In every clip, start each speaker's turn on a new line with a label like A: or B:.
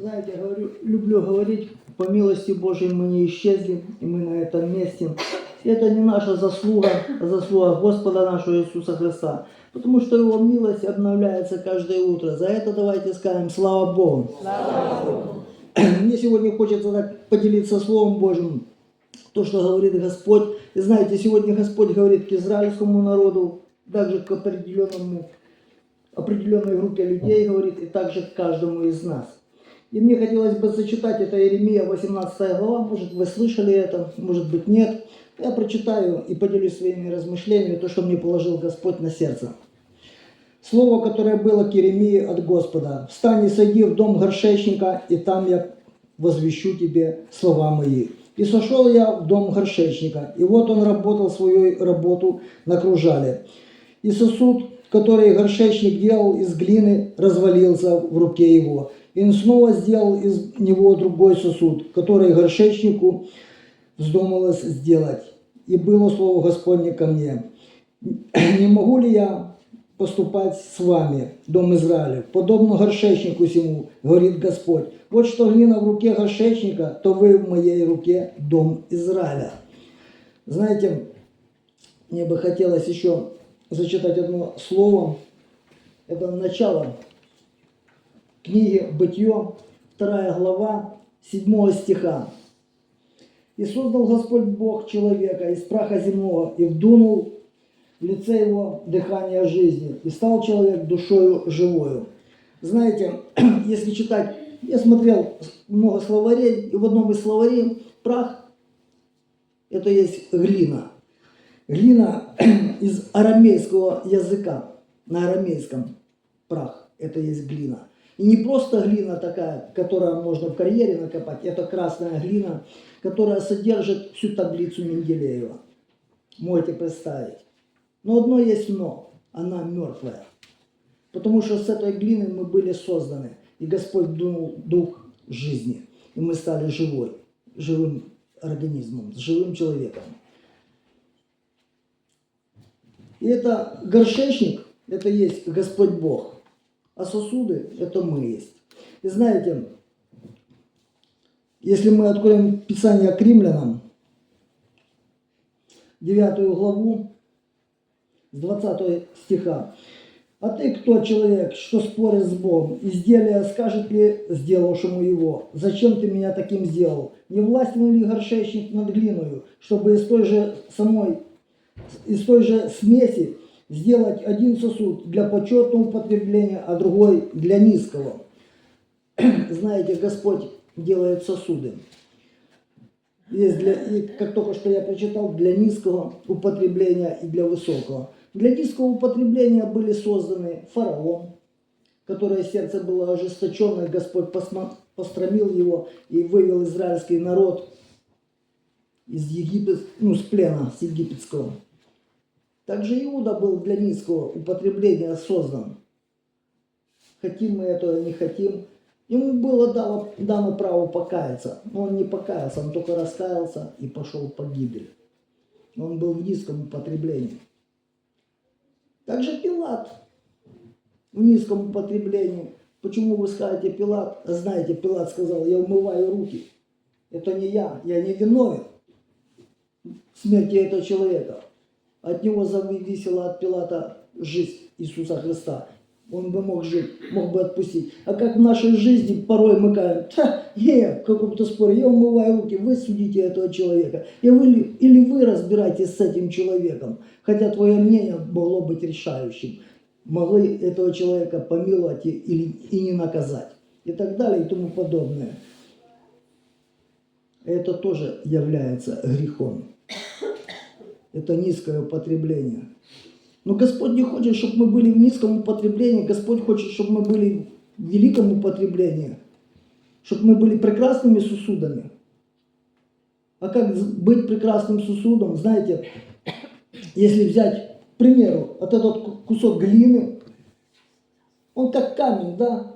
A: Знаете, говорю, люблю говорить, по милости Божьей мы не исчезли, и мы на этом месте. Это не наша заслуга, а заслуга Господа нашего Иисуса Христа. Потому что Его милость обновляется каждое утро. За это давайте скажем слава Богу. Мне сегодня хочется так поделиться Словом Божьим. То, что говорит Господь. И знаете, сегодня Господь говорит к израильскому народу, также к определенному, определенной группе людей говорит, и также к каждому из нас. И мне хотелось бы зачитать, это Иеремия 18 глава, может вы слышали это, может быть нет. Я прочитаю и поделюсь своими размышлениями, то, что мне положил Господь на сердце. Слово, которое было к Иеремии от Господа. «Встань и сойди в дом горшечника, и там я возвещу тебе слова мои». И сошел я в дом горшечника, и вот он работал свою работу на кружале. И сосуд, который горшечник делал из глины, развалился в руке его. И снова сделал из него другой сосуд, который горшечнику вздумалось сделать. И было слово Господне ко мне. Не могу ли я поступать с вами, дом Израиля, подобно горшечнику сему, говорит Господь. Вот что глина в руке горшечника, то вы в моей руке, дом Израиля. Знаете, мне бы хотелось еще зачитать одно слово. Это начало книги «Бытие», вторая глава, 7 стиха. «И создал Господь Бог человека из праха земного, и вдунул в лице его дыхание жизни, и стал человек душою живою». Знаете, если читать, я смотрел много словарей, и в одном из словарей прах – это есть глина. Глина из арамейского языка, на арамейском прах – это есть глина. И не просто глина такая, которая можно в карьере накопать, это красная глина, которая содержит всю таблицу Менделеева. Можете представить. Но одно есть но, она мертвая. Потому что с этой глины мы были созданы, и Господь дунул дух жизни, и мы стали живой, живым организмом, живым человеком. И это горшечник, это есть Господь Бог – а сосуды – это мы есть. И знаете, если мы откроем Писание к римлянам, 9 главу, с 20 стиха. «А ты кто, человек, что споришь с Богом? Изделие скажет ли сделавшему его? Зачем ты меня таким сделал? Не властен ли горшечник над глиною, чтобы из той же самой, из той же смеси сделать один сосуд для почетного употребления, а другой для низкого. Знаете, Господь делает сосуды. Есть для, и, как только что я прочитал, для низкого употребления и для высокого. Для низкого употребления были созданы фараон, которое сердце было ожесточенное, Господь посма, постромил его и вывел израильский народ из Египет, ну, с плена, с египетского. Также Иуда был для низкого употребления создан. Хотим мы этого или не хотим. Ему было дано, дано право покаяться, но он не покаялся, он только раскаялся и пошел в погибель. Он был в низком употреблении. Также Пилат в низком употреблении. Почему вы скажете Пилат? Знаете, Пилат сказал, я умываю руки. Это не я, я не виновен в смерти этого человека. От него зависела от Пилата жизнь Иисуса Христа. Он бы мог жить, мог бы отпустить. А как в нашей жизни порой мы кажем, Ха, не, в каком-то споре, я умываю руки, вы судите этого человека. И вы, или вы разбираетесь с этим человеком, хотя твое мнение могло быть решающим. Могли этого человека помиловать и, или, и не наказать. И так далее, и тому подобное. Это тоже является грехом это низкое употребление. Но Господь не хочет, чтобы мы были в низком употреблении, Господь хочет, чтобы мы были в великом употреблении, чтобы мы были прекрасными сосудами. А как быть прекрасным сосудом? Знаете, если взять, к примеру, вот этот кусок глины, он как камень, да?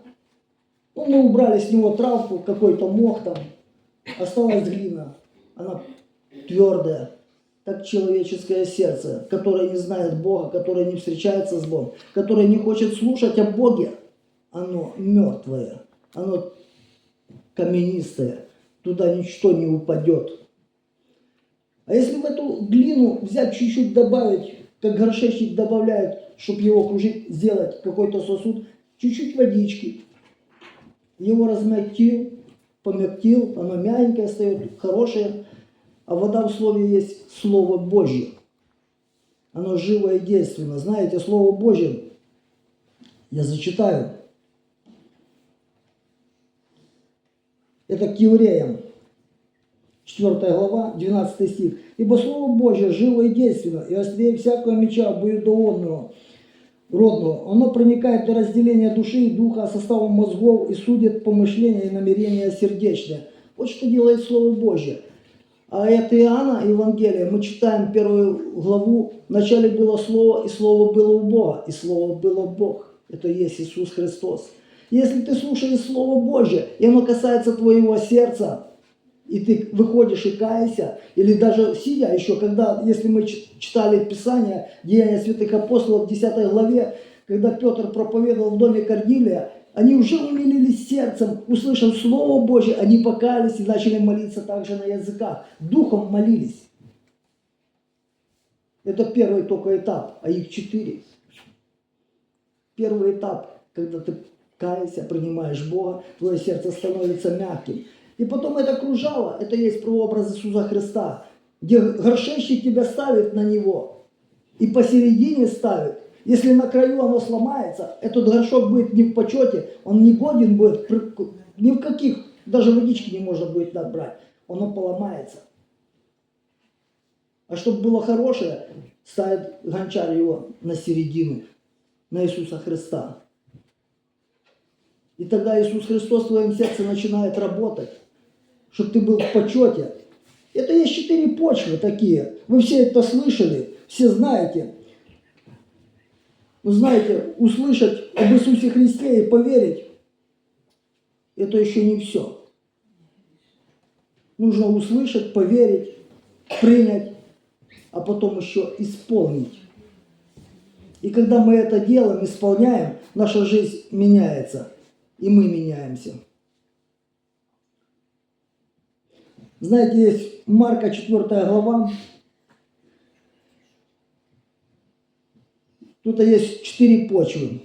A: Ну, мы убрали с него травку, какой-то мох там, осталась глина, она твердая так человеческое сердце, которое не знает Бога, которое не встречается с Богом, которое не хочет слушать о Боге, оно мертвое, оно каменистая, туда ничто не упадет. А если в эту глину взять чуть-чуть добавить, как горшечник добавляет, чтобы его кружить, сделать какой-то сосуд, чуть-чуть водички, его размягчил, помягчил, оно мягенькое стоит, хорошее, а вода в слове есть Слово Божье. Оно живо и действенно. Знаете, Слово Божье, я зачитаю. Это к евреям. 4 глава, 12 стих. «Ибо Слово Божье живо и действенно, и острее всякого меча обоюдоонного, родного. Оно проникает до разделения души и духа, составом мозгов и судит помышления и намерения сердечные». Вот что делает Слово Божье. А это Иоанна, Евангелие, мы читаем первую главу. Вначале было Слово, и Слово было у Бога, и Слово было Бог. Это есть Иисус Христос. Если ты слушаешь Слово Божье, и оно касается твоего сердца, и ты выходишь и каешься, или даже сидя еще, когда, если мы читали Писание, Деяния святых апостолов в 10 главе, когда Петр проповедовал в доме Корнилия, они уже умилились сердцем, услышав Слово Божье, они покаялись и начали молиться также на языках. Духом молились. Это первый только этап, а их четыре. Первый этап, когда ты каешься, принимаешь Бога, твое сердце становится мягким. И потом это кружало, это есть прообраз Иисуса Христа, где горшечник тебя ставит на него и посередине ставит. Если на краю оно сломается, этот горшок будет не в почете, он не годен будет, ни в каких, даже водички не можно будет набрать, оно поломается. А чтобы было хорошее, ставит гончар его на середину, на Иисуса Христа. И тогда Иисус Христос в твоем сердце начинает работать, чтобы ты был в почете. Это есть четыре почвы такие. Вы все это слышали, все знаете. Вы знаете, услышать об Иисусе Христе и поверить, это еще не все. Нужно услышать, поверить, принять, а потом еще исполнить. И когда мы это делаем, исполняем, наша жизнь меняется и мы меняемся. Знаете, есть Марка 4 глава. Тут есть четыре почвы.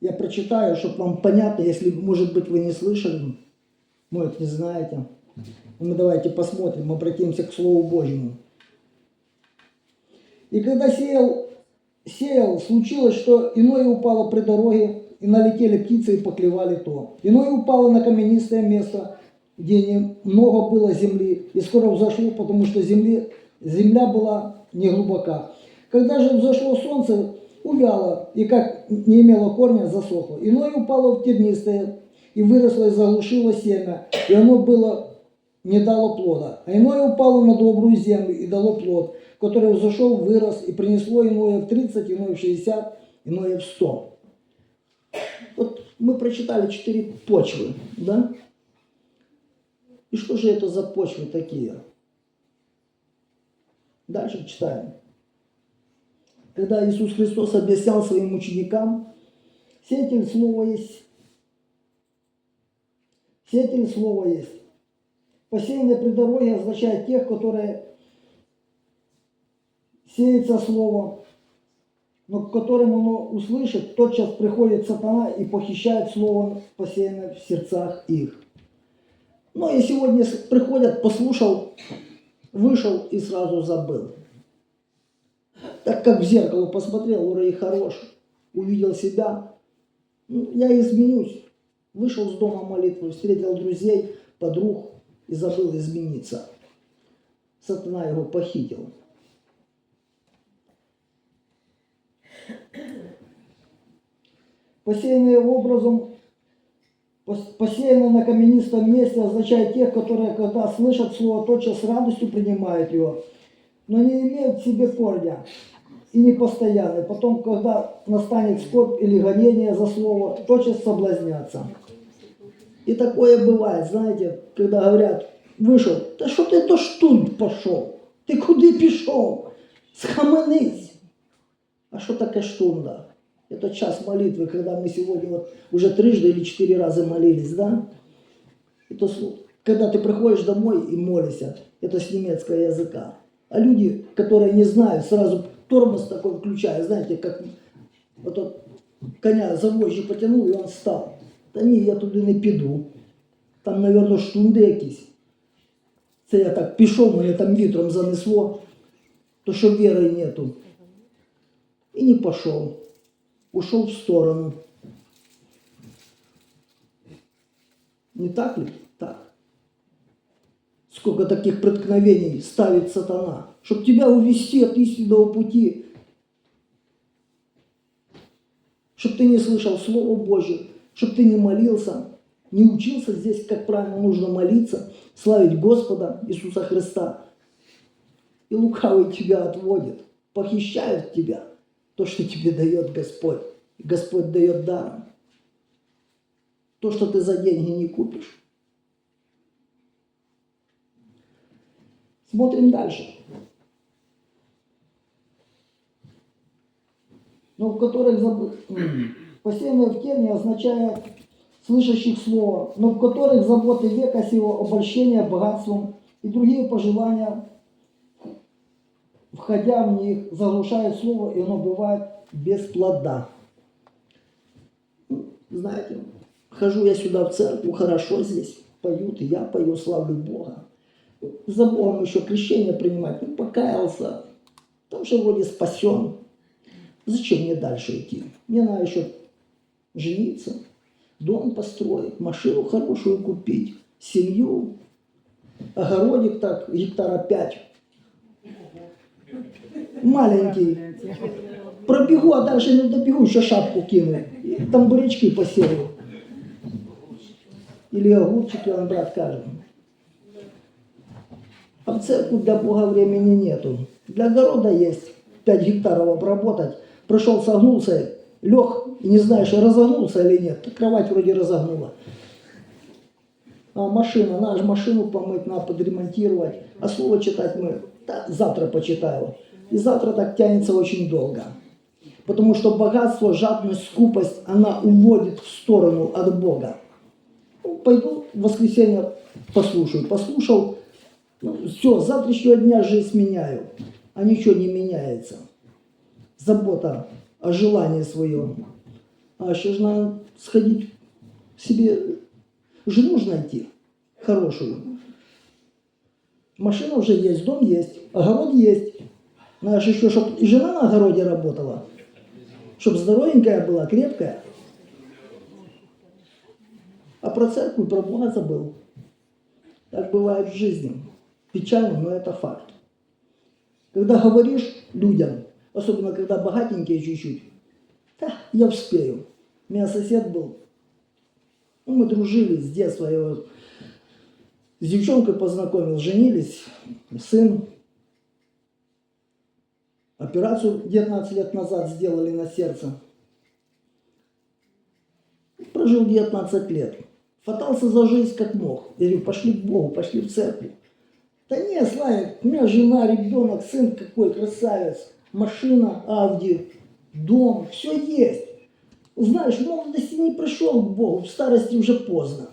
A: Я прочитаю, чтобы вам понятно, если, может быть, вы не слышали, может, не знаете. Ну, мы давайте посмотрим, обратимся к Слову Божьему. И когда сеял, сеял, случилось, что иное упало при дороге, и налетели птицы и поклевали то. Иное упало на каменистое место, где много было земли, и скоро взошло, потому что земли, земля была не глубока. Когда же взошло солнце, увяло, и как не имело корня, засохло. Иное упало в тернистое, и выросло и заглушило семя, и оно было не дало плода. А иное упало на добрую землю и дало плод, который взошел, вырос и принесло иное в 30, иное в 60, иное в 100. Вот мы прочитали четыре почвы, да? И что же это за почвы такие? Дальше читаем. Когда Иисус Христос объяснял своим ученикам, сеятель слова есть. Сеятель слова есть. Посеянное при дороге означает тех, которые сеется слово, но к которым оно услышит, тотчас приходит сатана и похищает слово, посеянное в сердцах их. Ну и сегодня приходят, послушал, вышел и сразу забыл. Так как в зеркало посмотрел, и хорош, увидел себя, ну, я изменюсь. Вышел с дома молитвы, встретил друзей, подруг и забыл измениться. Сатана его похитил. Посеянные образом, посеянные на каменистом месте означает тех, которые, когда слышат слово, тотчас с радостью принимают его, но не имеют в себе корня и не постоянны. Потом, когда настанет скорбь или гонение за слово, тотчас соблазнятся. И такое бывает, знаете, когда говорят, вышел, да что ты то штунт пошел? Ты куди пішов? Схаменись. А что такое штунда? Это час молитвы, когда мы сегодня вот уже трижды или четыре раза молились, да? Это. Когда ты приходишь домой и молишься, это с немецкого языка. А люди, которые не знают, сразу тормоз такой включают, знаете, как вот тот коня за вожжі потянув, і він став. Та ні, я туди не піду. Там, мабуть, штунди якісь. Це я так пішов, мене там вітром занесло, то що віри нету. І не пішов. Ушел в сторону. Не так ли? Сколько таких преткновений ставит сатана, чтобы тебя увести от истинного пути, чтобы ты не слышал Слово Божье, чтобы ты не молился, не учился здесь, как правильно нужно молиться, славить Господа Иисуса Христа. И лукавый тебя отводит, похищает тебя, то, что тебе дает Господь. Господь дает даром. То, что ты за деньги не купишь. Смотрим дальше. Но в которых м, посеянное в терне означает слышащих слова, но в которых заботы века сего, обольщение богатством и другие пожелания, входя в них, заглушают слово, и оно бывает без плода. Ну, Знаете, хожу я сюда в церковь, хорошо здесь, поют, и я пою, славлю Бога. За Богом еще крещение принимать, ну, покаялся, там же вроде спасен. Зачем мне дальше идти? Мне надо еще жениться, дом построить, машину хорошую купить, семью, огородик так, гектара пять. Маленький. Пробегу, а дальше не добегу, еще шапку кину. И там бурячки посею. Или огурчики, он брат кажет. А в церкви для Бога времени нету. Для огорода есть 5 гектаров обработать. Пришел, согнулся, лег, и не знаешь, разогнулся или нет. Кровать вроде разогнула. А машина, надо же машину помыть, надо подремонтировать. А слово читать мы да, завтра почитаю. И завтра так тянется очень долго. Потому что богатство, жадность, скупость, она уводит в сторону от Бога. Ну, пойду в воскресенье послушаю. Послушал, все, с завтрашнего дня жизнь меняю. А ничего не меняется. Забота о желании своем. А еще же надо сходить себе жену ж найти хорошую. Машина уже есть, дом есть, огород есть. Надо же еще, чтобы и жена на огороде работала. Чтобы здоровенькая была, крепкая. А про церковь, про Бога забыл. Так бывает в жизни. Печально, но это факт. Когда говоришь людям, особенно когда богатенькие чуть-чуть, да, я успею. У меня сосед был, ну, мы дружили с детства, я его с девчонкой познакомил, женились, сын. Операцию 19 лет назад сделали на сердце. Прожил 19 лет. Хватался за жизнь как мог. Я говорю, пошли к Богу, пошли в церковь. Да не, Славик, у меня жена, ребенок, сын какой красавец, машина, Ауди, дом, все есть. Знаешь, в молодости не пришел к Богу, в старости уже поздно.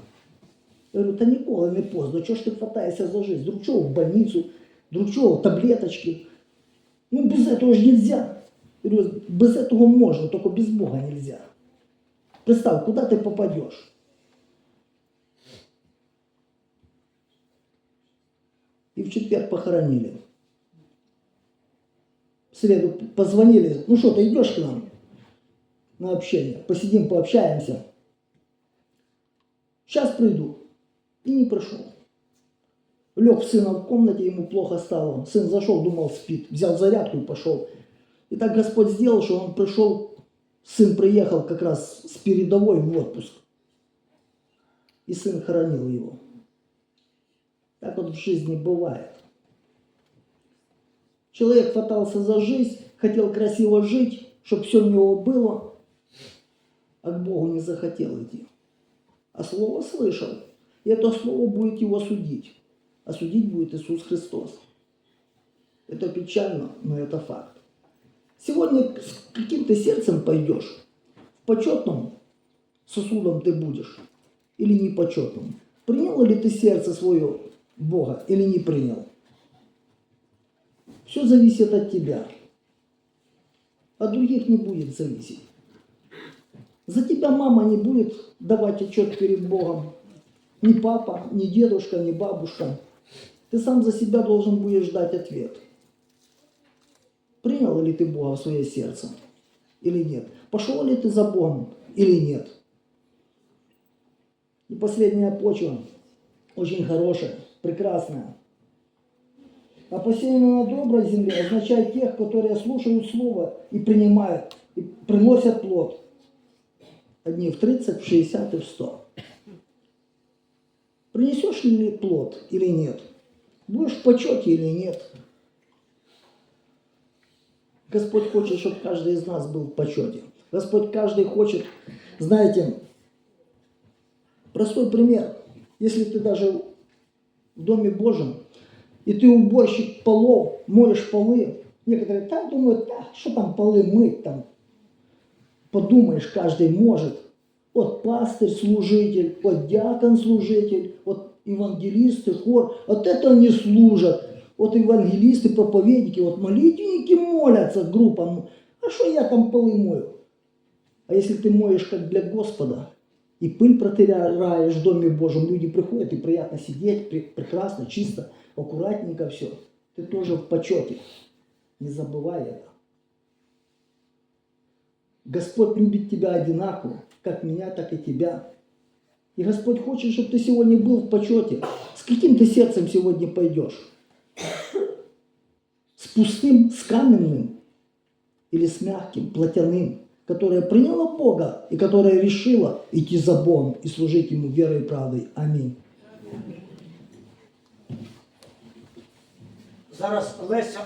A: Я говорю, та ніколи не поздно, чого ж ти хватаєшся за жизнь? Друг чого в больницу, друг чого таблеточки. Ну, без этого же нельзя. Я говорю, без этого можно, только без Бога нельзя. Представь, куда ты попадешь? И в четверг похоронили. В среду позвонили, ну что, ты идешь к нам на общение? Посидим, пообщаемся. Сейчас приду. И не пришел. Лег сына в комнате, ему плохо стало. Сын зашел, думал, спит. Взял зарядку и пошел. И так Господь сделал, что он пришел, сын приехал как раз с передовой в отпуск. И сын хоронил его. Так вот в жизни бывает. Человек хватался за жизнь, хотел красиво жить, чтобы все у него было, а к Богу не захотел идти. А слово слышал. И это слово будет его судить. А судить будет Иисус Христос. Это печально, но это факт. Сегодня с каким ты сердцем пойдешь? В почетном сосудом ты будешь или непочетным? Принял ли ты сердце свое Бога или не принял? Все зависит от тебя. От других не будет зависеть. За тебя мама не будет давать отчет перед Богом. Ни папа, ни дедушка, ни бабушка. Ты сам за себя должен будешь дать ответ. Принял ли ты Бога в свое сердце или нет? Пошел ли ты за Богом или нет? И последняя почва, очень хорошая, прекрасная. А посеянное на доброй земле означает тех, которые слушают Слово и принимают, и приносят плод. Одни в 30, в 60 и в 100. Принесешь ли плод или нет? Будешь в почете или нет? Господь хочет, чтобы каждый из нас был в почете. Господь каждый хочет, знаете, простой пример. Если ты даже в Доме Божьем, и ты уборщик полов, моешь полы, некоторые так думают, да, что там полы мыть, там, подумаешь, каждый может. Вот пастырь, служитель, вот диакон, служитель, вот евангелисты, хор, вот это они служат. Вот евангелисты, проповедники, вот молитвенники молятся группам. А что я там полы мою? А если ты моешь как для Господа, и пыль протираешь в Доме Божьем, люди приходят, и приятно сидеть, пре- прекрасно, чисто, аккуратненько все. Ты тоже в почете. Не забывай это. Господь любит тебя одинаково, как меня, так и тебя. И Господь хочет, чтобы ты сегодня был в почете. С каким ты сердцем сегодня пойдешь? С пустым, с каменным или с мягким, плотяным, которое приняло Бога и которое решило идти за Богом и служить Ему верой и правдой. Аминь.
B: Зараз Леся.